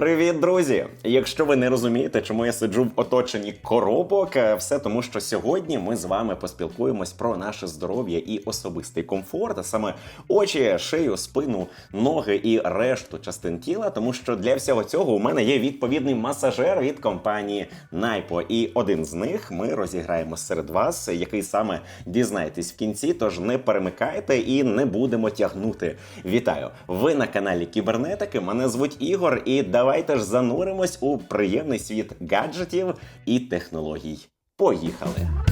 Привіт, друзі! Якщо ви не розумієте, чому я сиджу в оточенні коробок, е, все тому, що сьогодні ми з вами поспілкуємось про наше здоров'я і особистий комфорт, а саме очі, шию, спину, ноги і решту частин тіла. Тому що для всього цього у мене є відповідний масажер від компанії Найпо. І один з них ми розіграємо серед вас, який саме дізнаєтесь в кінці. Тож не перемикайте і не будемо тягнути. Вітаю! Ви на каналі Кібернетики. Мене звуть Ігор, і давайте ж зануримось у приємний світ гаджетів і технологій. Поїхали!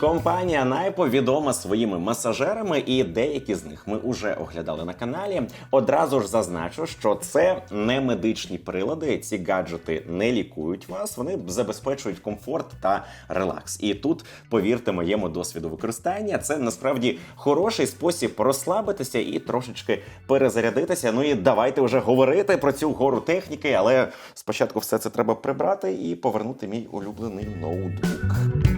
Компанія Найпо відома своїми масажерами, і деякі з них ми вже оглядали на каналі. Одразу ж зазначу, що це не медичні прилади. Ці гаджети не лікують вас, вони забезпечують комфорт та релакс. І тут, повірте моєму досвіду використання, це насправді хороший спосіб розслабитися і трошечки перезарядитися. Ну і давайте вже говорити про цю гору техніки, але спочатку все це треба прибрати і повернути мій улюблений ноутбук.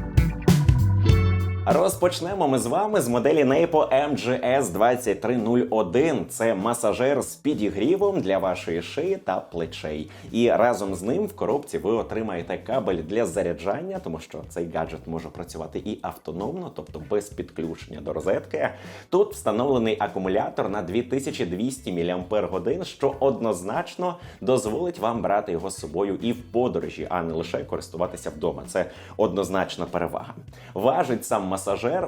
Розпочнемо ми з вами з моделі Neipo MGS 2301. Це масажер з підігрівом для вашої шиї та плечей. І разом з ним в коробці ви отримаєте кабель для заряджання, тому що цей гаджет може працювати і автономно, тобто без підключення до розетки. Тут встановлений акумулятор на 2200 мАч, що однозначно дозволить вам брати його з собою і в подорожі, а не лише користуватися вдома. Це однозначна перевага. Важить сам масажер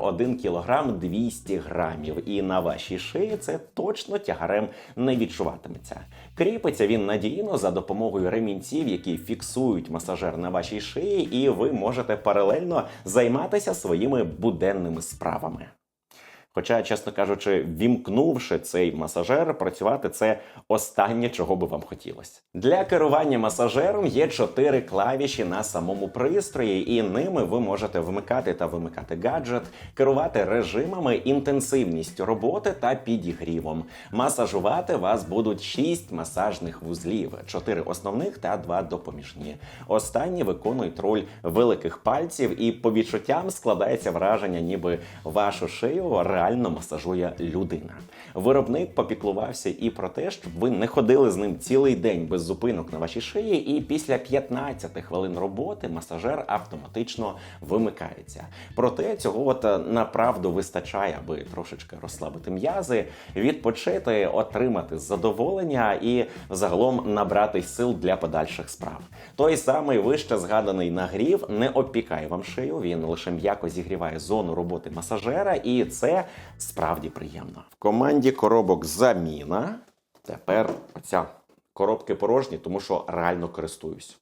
1 кг 200 грамів, і на вашій шиї це точно тягарем не відчуватиметься. Кріпиться він надійно за допомогою ремінців, які фіксують масажер на вашій шиї, і ви можете паралельно займатися своїми буденними справами. Хоча, чесно кажучи, вімкнувши цей масажер, працювати це останнє, чого би вам хотілося. Для керування масажером є чотири клавіші на самому пристрої, і ними ви можете вмикати та вимикати гаджет, керувати режимами, інтенсивністю роботи та підігрівом. Масажувати вас будуть шість масажних вузлів, чотири основних та два допоміжні. Останні виконують роль великих пальців, і по відчуттям складається враження, ніби вашу шию реально масажує людина. Виробник попіклувався і про те, щоб ви не ходили з ним цілий день без зупинок на вашій шиї, і після 15 хвилин роботи масажер автоматично вимикається. Проте цього от е, направду вистачає, аби трошечки розслабити м'язи, відпочити, отримати задоволення і загалом набрати сил для подальших справ. Той самий вище згаданий нагрів не опікає вам шию, він лише м'яко зігріває зону роботи масажера, і це справді приємно. В команді коробок заміна. Тепер оця коробки порожні, тому що реально користуюсь.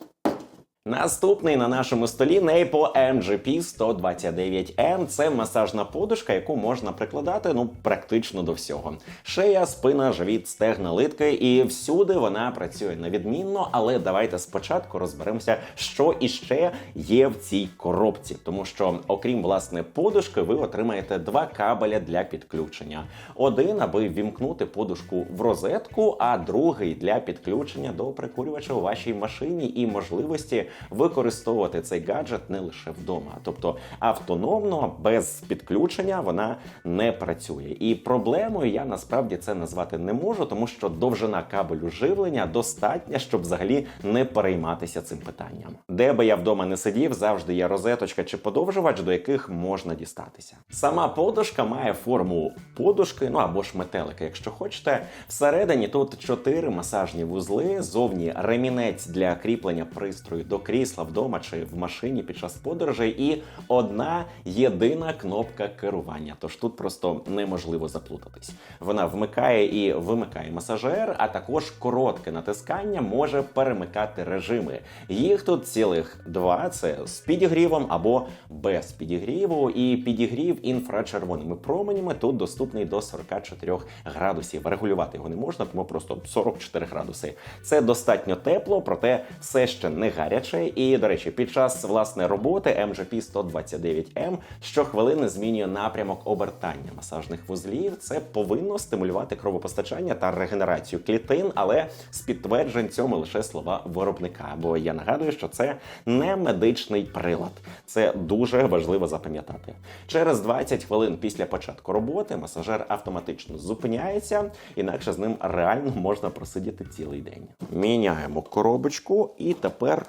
Наступний на нашому столі Neipo MGP 129M. Це масажна подушка, яку можна прикладати ну практично до всього. Шия, спина, живіт, стегна, литки, і всюди вона працює невідмінно. Але давайте спочатку розберемося, що іще є в цій коробці, тому що, окрім власне подушки, ви отримаєте два кабеля для підключення: один, аби вімкнути подушку в розетку, а другий для підключення до прикурювача у вашій машині і можливості використовувати цей гаджет не лише вдома, тобто автономно без підключення вона не працює. І проблемою я насправді це назвати не можу, тому що довжина кабелю живлення достатня, щоб взагалі не перейматися цим питанням. Де би я вдома не сидів, завжди є розеточка чи подовжувач, до яких можна дістатися. Сама подушка має форму подушки, ну або ж метелика, якщо хочете. Всередині тут чотири масажні вузли, зовні ремінець для кріплення пристрою до крісла вдома чи в машині під час подорожей, і одна єдина кнопка керування. Тож тут просто неможливо заплутатись. Вона вмикає і вимикає масажер, а також коротке натискання може перемикати режими. Їх тут цілих два: це з підігрівом або без підігріву. І підігрів інфрачервоними променями тут доступний до 44 градусів. Регулювати його не можна, тому просто 44 градуси. Це достатньо тепло, проте все ще не гаряче. Плечей. І, до речі, під час власне роботи MGP 129M щохвилини змінює напрямок обертання масажних вузлів. Це повинно стимулювати кровопостачання та регенерацію клітин, але з підтверджень цьому лише слова виробника. Бо я нагадую, що це не медичний прилад. Це дуже важливо запам'ятати. Через 20 хвилин після початку роботи масажер автоматично зупиняється, інакше з ним реально можна просидіти цілий день. Міняємо коробочку, і тепер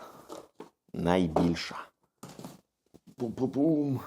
найбільша. Пум-пум-пум.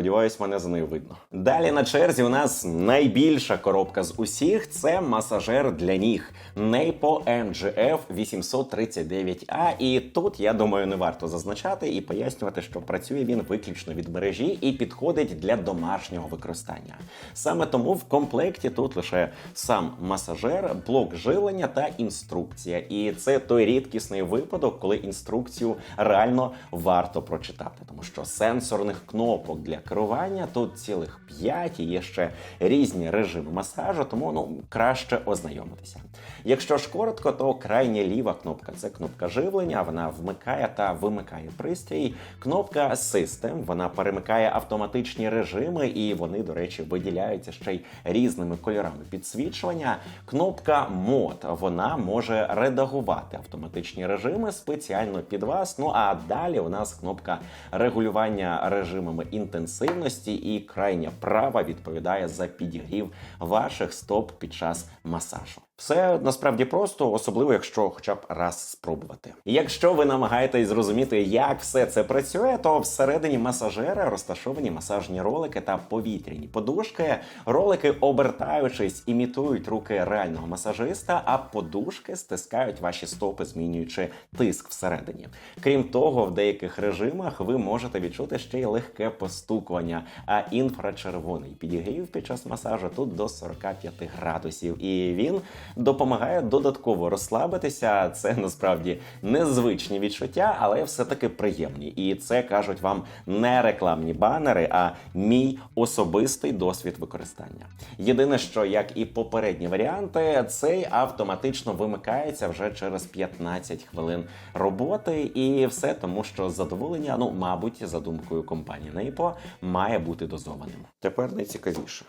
Сподіваюсь, мене за нею видно. Далі на черзі у нас найбільша коробка з усіх це масажер для ніг Neipo MGF 839A. І тут я думаю, не варто зазначати і пояснювати, що працює він виключно від мережі і підходить для домашнього використання. Саме тому в комплекті тут лише сам масажер, блок жилення та інструкція. І це той рідкісний випадок, коли інструкцію реально варто прочитати, тому що сенсорних кнопок для керування тут цілих 5 і є ще різні режими масажу, тому ну краще ознайомитися. Якщо ж коротко, то крайня ліва кнопка це кнопка живлення, вона вмикає та вимикає пристрій. Кнопка System, вона перемикає автоматичні режими, і вони, до речі, виділяються ще й різними кольорами підсвічування. Кнопка мод вона може редагувати автоматичні режими спеціально під вас. Ну а далі у нас кнопка регулювання режимами інтенсивності, і крайня права відповідає за підігрів ваших стоп під час масажу. Все насправді просто, особливо якщо хоча б раз спробувати. Якщо ви намагаєтесь зрозуміти, як все це працює, то всередині масажера розташовані масажні ролики та повітряні подушки. Ролики, обертаючись, імітують руки реального масажиста, а подушки стискають ваші стопи, змінюючи тиск всередині. Крім того, в деяких режимах ви можете відчути ще й легке постукування, а інфрачервоний підігрів під час масажу тут до 45 градусів, і він допомагає додатково розслабитися. Це насправді незвичні відчуття, але все-таки приємні. І це кажуть вам не рекламні банери, а мій особистий досвід використання. Єдине, що як і попередні варіанти, цей автоматично вимикається вже через 15 хвилин роботи, і все тому, що задоволення, ну мабуть, за думкою компанії Нейпо, має бути дозованим. Тепер найцікавіше.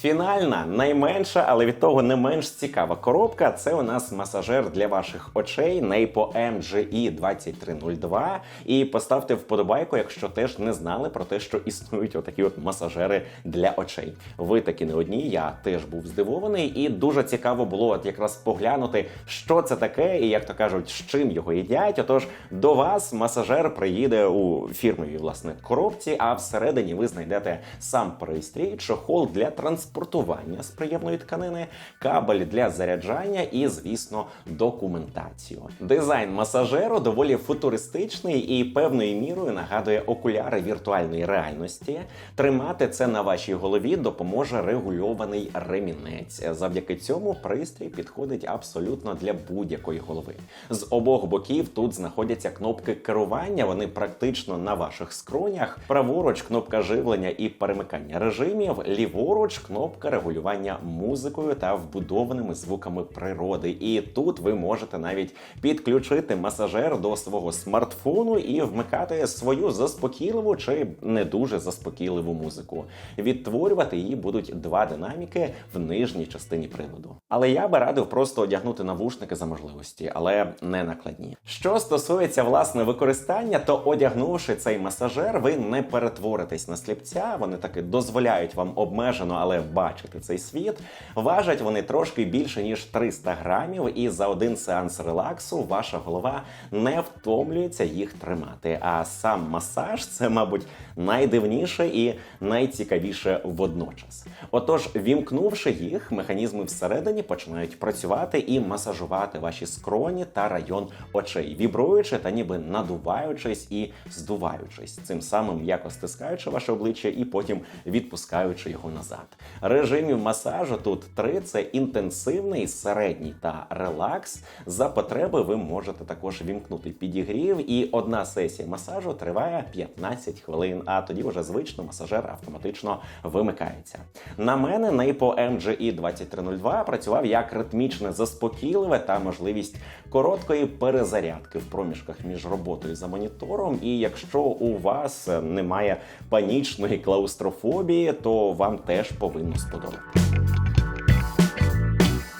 Фінальна, найменша, але від того не менш цікава коробка. Це у нас масажер для ваших очей Neipo MGE 2302. І поставте вподобайку, якщо теж не знали про те, що існують отакі от масажери для очей. Ви такі не одні. Я теж був здивований, і дуже цікаво було от якраз поглянути, що це таке, і як то кажуть, з чим його їдять. Отож, до вас масажер приїде у фірмовій власне коробці, а всередині ви знайдете сам пристрій, чохол для транспортування з приємної тканини, кабель для заряджання і, звісно, документацію. Дизайн масажеру доволі футуристичний і певною мірою нагадує окуляри віртуальної реальності. Тримати це на вашій голові допоможе регульований ремінець. Завдяки цьому пристрій підходить абсолютно для будь-якої голови. З обох боків тут знаходяться кнопки керування. Вони практично на ваших скронях. Праворуч кнопка живлення і перемикання режимів, ліворуч кнопка регулювання музикою та вбудованими звуками природи. І тут ви можете навіть підключити масажер до свого смартфону і вмикати свою заспокійливу чи не дуже заспокійливу музику. Відтворювати її будуть два динаміки в нижній частині приладу. Але я би радив просто одягнути навушники за можливості, але не накладні. Що стосується власне використання, то одягнувши цей масажер, ви не перетворитесь на сліпця. Вони таки дозволяють вам обмежено, але бачити цей світ. Важать вони трошки більше ніж 300 грамів, і за один сеанс релаксу ваша голова не втомлюється їх тримати. А сам масаж це, мабуть, найдивніше і найцікавіше водночас. Отож, вімкнувши їх, механізми всередині починають працювати і масажувати ваші скроні та район очей, вібруючи та ніби надуваючись і здуваючись, цим самим м'яко стискаючи ваше обличчя і потім відпускаючи його назад. Режимів масажу тут три: це інтенсивний, середній та релакс. За потреби ви можете також вімкнути підігрів, і одна сесія масажу триває 15 хвилин. А тоді вже звично масажер автоматично вимикається. На мене Нейпо MGE 2302 працював як ритмічне заспокійливе та можливість короткої перезарядки в проміжках між роботою за монітором. І якщо у вас немає панічної клаустрофобії, то вам теж повинно сподобатися.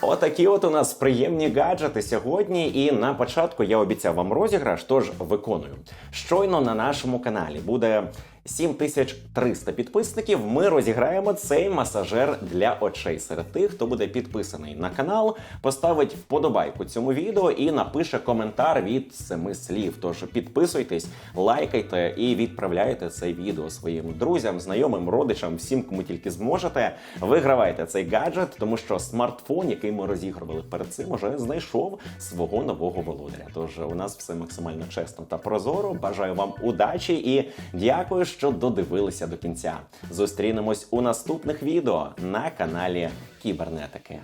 Отакі от у нас приємні гаджети сьогодні. І на початку я обіцяв вам розіграш, тож виконую. Щойно на нашому каналі буде 7300 підписників. Ми розіграємо цей масажер для очей серед тих, хто буде підписаний на канал, поставить вподобайку цьому відео і напише коментар від семи слів. Тож підписуйтесь, лайкайте і відправляйте це відео своїм друзям, знайомим, родичам, всім, кому тільки зможете. Вигравайте цей гаджет, тому що смартфон, який ми розігрували перед цим, уже знайшов свого нового володаря. Тож у нас все максимально чесно та прозоро. Бажаю вам удачі і дякую, що додивилися до кінця. Зустрінемось у наступних відео на каналі Кібернетики.